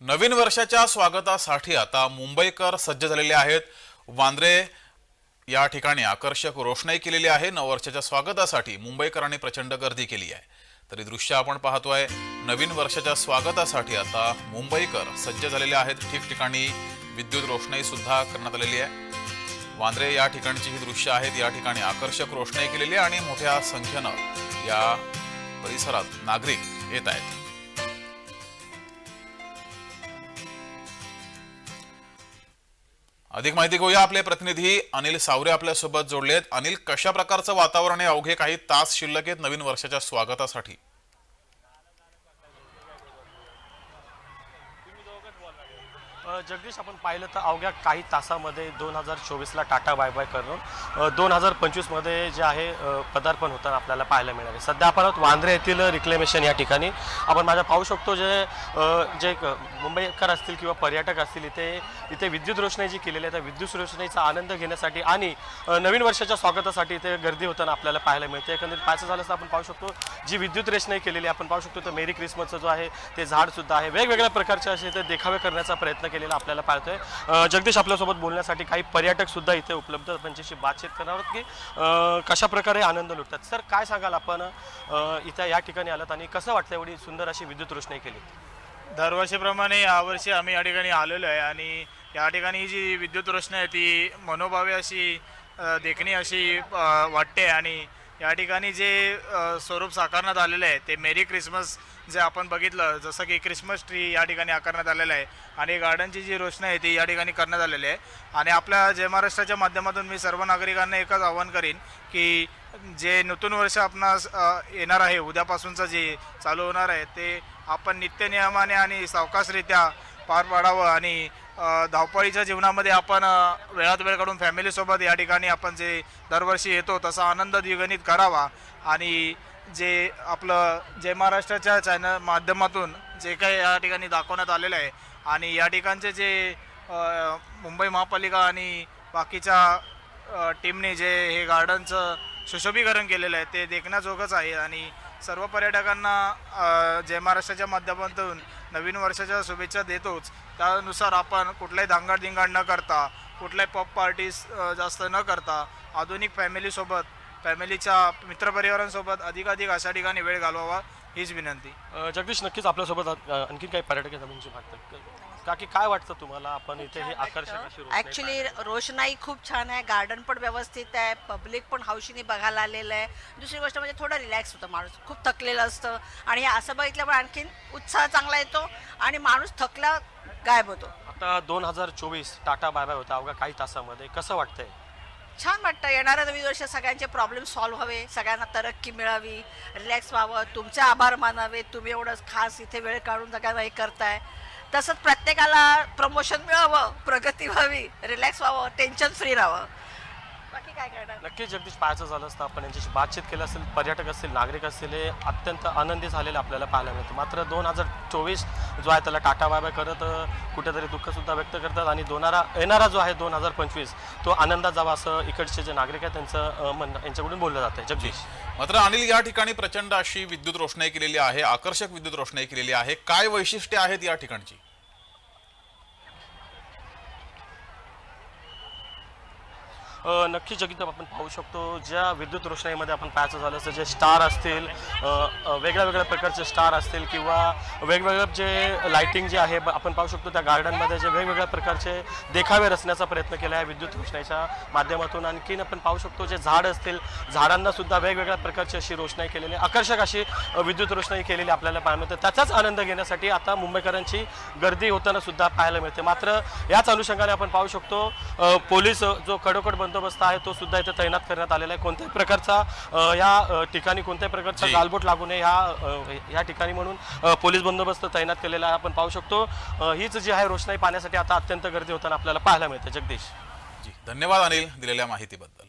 नवीन वर्षाच्या स्वागतासाठी आता मुंबईकर सज्ज झालेले आहेत. वांद्रे या ठिकाणी आकर्षक रोषणाई केलेली आहे. नववर्षाच्या स्वागतासाठी मुंबईकरांनी प्रचंड गर्दी केली आहे. तरी दृश्य आपण पाहतोय नवीन वर्षाच्या स्वागतासाठी आता मुंबईकर सज्ज झालेले आहेत. ठिकठिकाणी विद्युत रोषणाई सुद्धा करण्यात आलेली आहे. वांद्रे या ठिकाणची ही दृश्य आहेत. या ठिकाणी आकर्षक रोषणाई केलेली आहे आणि मोठ्या संख्येनं या परिसरात नागरिक येत आहेत. अधिक माहिती घेऊया आपले प्रतिनिधी अनिल सावरे आपल्यासोबत जोडलेत. अनिल कशा प्रकारचं वातावरण आहे? अवघे काही तास शिल्लक आहेत नवीन वर्षाच्या स्वागतासाठी. जगदीश आपण पाहिलं तर अवघ्या काही तासामध्ये दोन हजार चोवीसला टाटा बाय बाय करून दोन हजार पंचवीसमध्ये जे आहे पदार्पण होताना आपल्याला पाहायला मिळाले. सध्या आपण आहोत वांद्रे येथील रिक्लेमेशन या ठिकाणी. आपण माझ्या पाहू शकतो जे जे मुंबईकर असतील किंवा पर्यटक असतील इथे इथे विद्युत रोषणाई जी केलेली आहे त्या विद्युत रोषणाईचा आनंद घेण्यासाठी आणि नवीन वर्षाच्या स्वागतासाठी इथे गर्दी होताना आपल्याला पाहायला मिळते. एकंदरीत पाहायचं झालं तर आपण पाहू शकतो जी विद्युत रोषणाई केलेली आपण पाहू शकतो तर मेरी क्रिसमसचा जो आहे ते झाडसुद्धा आहे. वेगवेगळ्या प्रकारचे असे ते देखावे करण्याचा प्रयत्न केला केलेला आपल्याला पाहतोय जगदीश आपल्यासोबत बोलण्यासाठी काही पर्यटक सुद्धा इथे उपलब्ध त्यांच्याशी म्हणजे बातचीत करणार आहोत की कशा प्रकारे आनंद लुटतात. सर काय सांगाल आपण इथे इथं या ठिकाणी आलात आणि कसं वाटतं एवढी सुंदर अशी विद्युत रोषणाई केली? दरवर्षीप्रमाणे यावर्षी आम्ही या ठिकाणी आलेलो आहे आणि या ठिकाणी जी विद्युत रोषणाई आहे ती मनोभावे अशी देखणी अशी वाटते आणि या ठिकाणी जे स्वरूप साकारण्यात आलेलं आहे ते मेरी क्रिसमस जे आपण बघितलं जसं की क्रिसमस ट्री या ठिकाणी आकारण्यात आलेलं आहे आणि गार्डनची जी रोषणा आहे ती या ठिकाणी करण्यात आलेली आहे. आणि आपल्या जय महाराष्ट्राच्या माध्यमातून मी सर्व नागरिकांना एकच आवाहन करीन की जे नूतन वर्ष आपणास येणार आहे उद्यापासूनचं जे चालू होणार आहे ते आपण नित्यनियमाने आणि सावकाशरित्या पार पाडावं आणि धावपळीच्या जीवनामध्ये आपण वेळात वेळ काढून फॅमिलीसोबत या ठिकाणी आपण जे दरवर्षी येतो तसा आनंद द्विगणित करावा. आणि जे आपलं जय महाराष्ट्राच्या चॅनल माध्यमातून जे काही या ठिकाणी दाखवण्यात आलेलं आहे आणि या ठिकाणचे जे मुंबई महापालिका आणि बाकीच्या टीमने जे हे गार्डनचं सुशोभीकरण केलेलं आहे ते देखण्याजोगंच आहे. आणि सर्व पर्यटकांना जय महाराष्ट्राच्या माध्यमातून नवीन वर्षाच्या शुभेच्छा देतोच. त्यानुसार आपण कुठलाही धांगाडधिंगाड न करता कुठल्याही पब पार्टीज जास्त न करता आधुनिक फॅमिलीसोबत फॅमिलीच्या मित्रपरिवारांसोबत अधिकाधिक अशा ठिकाणी वेळ घालवावा हीच विनंती. अ, जगदीश नक्कीच आपल्यासोबत आणखी काही पर्यटक आहेत काकी काय वाटतं तुम्हाला? आपण इथे हे आकर्षक अशी रोषणाई ऍक्च्युली रोषणाई खूप छान आहे. गार्डन पण व्यवस्थित आहे. पब्लिक पण हौशीने बघायला आलेलं आहे. दुसरी गोष्ट म्हणजे थोडं रिलॅक्स होतं माणूस. खूप थकलेलं असतं. आणि हे असं बघितल्यामुळे आणखीन उत्साह चांगला येतो आणि माणूस थकला गायब होतो. आता दोन हजार चोवीस टाटा बाय बाय होता अवघ्या काही तासामध्ये. कसं वाटतंय? छान वाटतं. येणाऱ्या नवीन वर्ष सगळ्यांचे प्रॉब्लेम सॉल्व्ह व्हावे सगळ्यांना तरक्की मिळावी. रिलॅक्स व्हावं तुमचे आभार मानावे. तुम्ही एवढं खास इथे वेळ काढून सगळ्यांना हे करताय. तसंच प्रत्येकाला प्रमोशन मिळावं प्रगती व्हावी रिलॅक्स व्हावं टेन्शन फ्री राहावं. बाकी काय करणार? नक्कीच जगदीश पाहायचं झालं असतं. आपण यांच्याशी बातचीत केलं असेल पर्यटक असतील नागरिक असतील हे अत्यंत आनंदी झालेले आपल्याला पाहायला मिळतं. मात्र दोन हजार चोवीस जो आहे त्याला टाटा बाय बाय करत अ, कुठेतरी दुःखसुद्धा व्यक्त करतात आणि दोनारा येणारा जो आहे दोन हजार पंचवीस तो आनंदात जावा असं इकडचे जे नागरिक आहेत त्यांचं अ, म्हणणं यांच्याकडून बोललं जातं जगदीश. मात्र अनिल या ठिकाणी प्रचंड अशी विद्युत रोषणाई केलेली आहे आकर्षक विद्युत रोषणाई केलेली आहे. काय वैशिष्ट्ये आहेत या ठिकाणची? नक्की जगदीप आपण पाहू शकतो. ज्या विद्युत रोषणाईमध्ये आपण पाहायचं झालं असं जे स्टार असतील वेगळ्या वेगळ्या प्रकारचे स्टार असतील किंवा वेगवेगळं जे लाइटिंग जे आहे आपण पाहू शकतो त्या गार्डनमध्ये जे वेगवेगळ्या प्रकारचे देखावे रचण्याचा प्रयत्न केला आहे विद्युत रोषणाईच्या माध्यमातून. आणखीन आपण पाहू शकतो जे झाड असतील झाडांनासुद्धा वेगवेगळ्या प्रकारची अशी रोषणाई केलेली आकर्षक अशी विद्युत रोषणाई केलेली आपल्याला पाहायला मिळते. त्याचाच आनंद घेण्यासाठी आता मुंबईकरांची गर्दी होताना सुद्धा पाहायला मिळते. मात्र याच अनुषंगाने आपण पाहू शकतो पोलीस जो कडोकड बंदोबस्त आहे तो सुद्धा इथे तैनात करण्यात आलेला आहे. कोणत्याही प्रकारचा या ठिकाणी कोणत्याही प्रकारचा. गालबोट लागू नये ह्या या ठिकाणी म्हणून पोलीस बंदोबस्त तैनात केलेला आहे. आपण पाहू शकतो हीच जी आहे रोषणाई पाहण्यासाठी आता अत्यंत गर्दी होताना आपल्याला पाहायला मिळते. जगदीश. जी धन्यवाद अनिल दिलेल्या माहितीबद्दल.